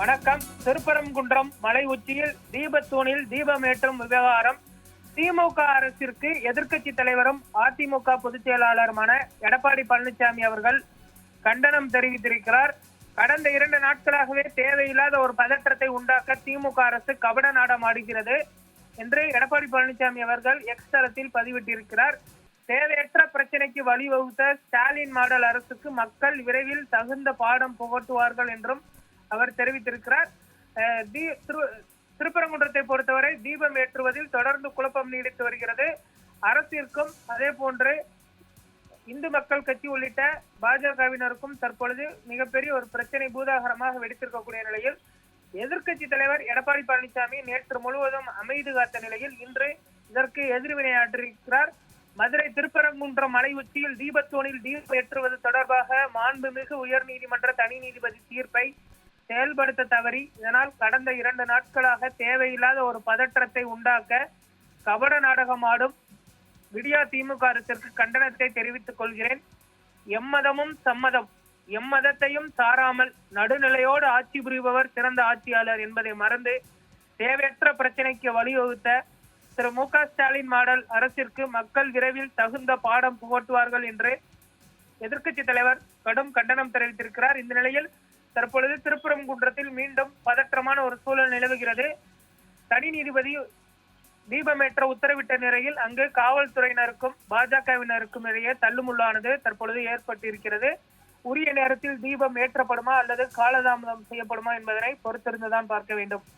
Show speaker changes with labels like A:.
A: வணக்கம் திருப்பரங்குன்றம் மலை உச்சியில் தீபத்தூணில் தீபமேற்றும் விவகாரம் திமுக அரசிற்கு எதிர்க்கட்சி தலைவரும் அதிமுக பொதுச் செயலாளருமான எடப்பாடி பழனிசாமி அவர்கள் கண்டனம் தெரிவித்திருக்கிறார் கடந்த இரண்டு நாட்களாகவே தேவையில்லாத ஒரு பதற்றத்தை உண்டாக்க திமுக அரசு கபட நாடம் ஆடுகிறது என்று எடப்பாடி பழனிசாமி அவர்கள் எக்ஸ் தளத்தில் பதிவிட்டிருக்கிறார் தேவையற்ற பிரச்சனைக்கு வழிவகுத்த ஸ்டாலின் மாடல் அரசுக்கு மக்கள் விரைவில் தகுந்த பாடம் புகட்டுவார்கள் என்றும் அவர் தெரிவித்திருக்கிறார் திருப்பரங்குன்றத்தை பொறுத்தவரை தீபம் ஏற்றுவதில் தொடர்ந்து குழப்பம் நீடித்து வருகிறது அரசிற்கும் அதே போன்று இந்து மக்கள் கட்சி உள்ளிட்ட பாஜகவினருக்கும் தற்பொழுது மிகப்பெரிய ஒரு பிரச்சனை பூதாகரமாக வெடித்திருக்கக்கூடிய நிலையில் எதிர்க்கட்சி தலைவர் எடப்பாடி பழனிசாமி நேற்று முழுவதும் அமைதி காத்த நிலையில் இன்று இதற்கு எதிர்வினையாற்றிருக்கிறார் மதுரை திருப்பரங்குன்றம் மலை உச்சியில் தீபத்தோனில் தீபம் ஏற்றுவது தொடர்பாக மாண்புமிகு உயர் நீதிமன்ற தனி நீதிபதி தீர்ப்பை செயல்படுத்த தவறி இதனால் கடந்த இரண்டு நாட்களாக தேவையில்லாத ஒரு பதற்றத்தை உண்டாக்க கபட நாடகம் ஆடும் விடியா திமுக அரசிற்கு கண்டனத்தை தெரிவித்துக் கொள்கிறேன் எம்மதமும் சம்மதம் எம்மதத்தையும் சாராமல் நடுநிலையோடு ஆட்சி புரிபவர் சிறந்த ஆட்சியாளர் என்பதை மறந்து தேவையற்ற பிரச்சனைக்கு வழிவகுத்த திரு மு ஸ்டாலின் மாடல் அரசிற்கு மக்கள் விரைவில் தகுந்த பாடம் புகட்டுவார்கள் என்று எதிர்க்கட்சி தலைவர் கடும் கண்டனம் தெரிவித்திருக்கிறார் இந்த நிலையில் தற்பொழுது குன்றத்தில் மீண்டும் பதற்றமான ஒரு சூழல் நிலவுகிறது தனி நீதிபதி தீபமேற்ற உத்தரவிட்ட நிலையில் அங்கு காவல்துறையினருக்கும் பாஜகவினருக்கும் இடையே தள்ளுமுள்ளானது தற்பொழுது ஏற்பட்டிருக்கிறது உரிய நேரத்தில் தீபம் ஏற்றப்படுமா அல்லது காலதாமதம் செய்யப்படுமா என்பதனை பொறுத்திருந்துதான் பார்க்க வேண்டும்